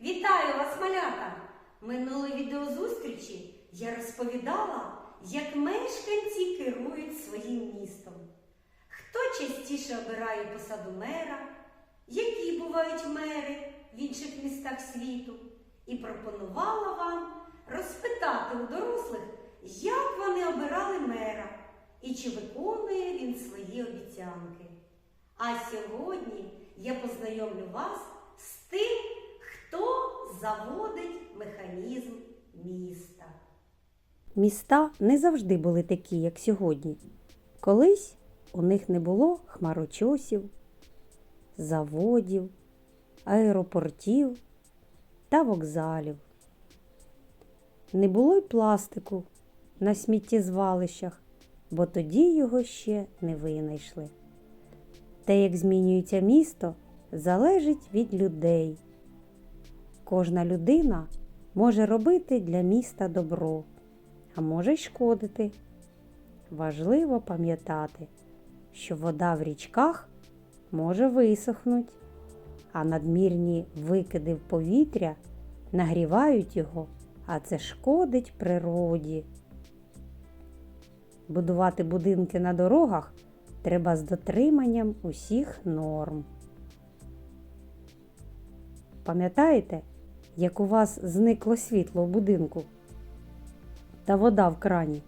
Вітаю вас, малята! Минулої відеозустрічі я розповідала, як мешканці керують своїм містом. Хто частіше обирає посаду мера, які бувають мери в інших містах світу, і пропонувала вам розпитати у дорослих, як вони обирали мера і чи виконує він свої обіцянки. А сьогодні я познайомлю вас заводить механізм міста. Міста не завжди були такі, як сьогодні. Колись у них не було хмарочосів, заводів, аеропортів та вокзалів. Не було й пластику на сміттєзвалищах, бо тоді його ще не винайшли. Те, як змінюється місто, залежить від людей. Кожна людина може робити для міста добро, а може й шкодити. Важливо пам'ятати, що вода в річках може висохнути, а надмірні викиди в повітря нагрівають його, а це шкодить природі. Будувати будинки на дорогах треба з дотриманням усіх норм. Пам'ятаєте, як у вас зникло світло в будинку та вода в крані?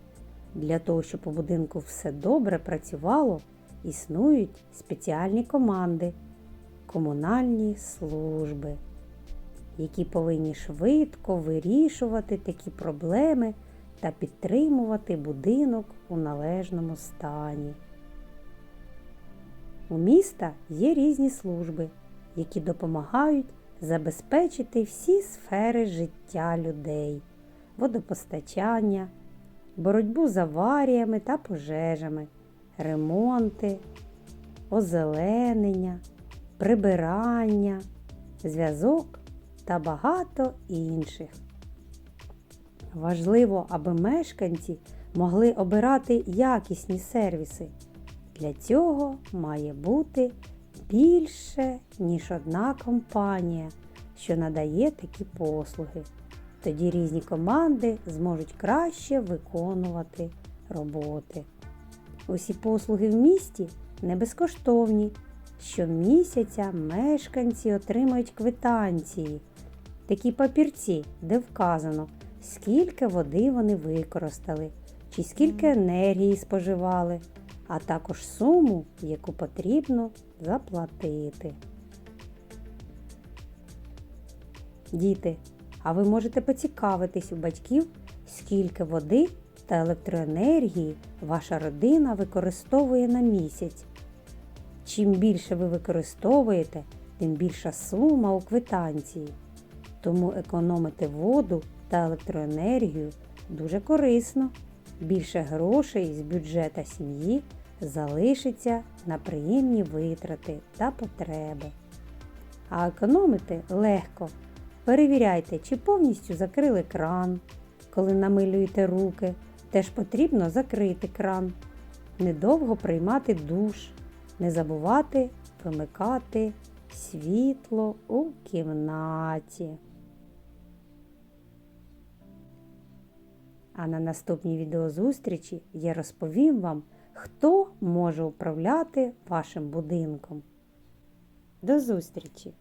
Для того, щоб у будинку все добре працювало, існують спеціальні команди, комунальні служби, які повинні швидко вирішувати такі проблеми та підтримувати будинок у належному стані. У міста є різні служби, які допомагають забезпечити всі сфери життя людей, водопостачання, боротьбу з аваріями та пожежами, ремонти, озеленення, прибирання, зв'язок та багато інших. Важливо, аби мешканці могли обирати якісні сервіси. Для цього має бути більше, ніж одна компанія, що надає такі послуги. Тоді різні команди зможуть краще виконувати роботи. Усі послуги в місті не безкоштовні. Щомісяця мешканці отримують квитанції, такі папірці, де вказано, скільки води вони використали, чи скільки енергії споживали, а також суму, яку потрібно заплатити. Діти, а ви можете поцікавитись у батьків, скільки води та електроенергії ваша родина використовує на місяць. Чим більше ви використовуєте, тим більша сума у квитанції. Тому економити воду та електроенергію дуже корисно. Більше грошей з бюджета сім'ї залишиться на приємні витрати та потреби. А економити легко. Перевіряйте, чи повністю закрили кран. Коли намилюєте руки, теж потрібно закрити кран. Недовго приймати душ, не забувати вимикати світло у кімнаті. А на наступній відеозустрічі я розповім вам, хто може управляти вашим будинком. До зустрічі!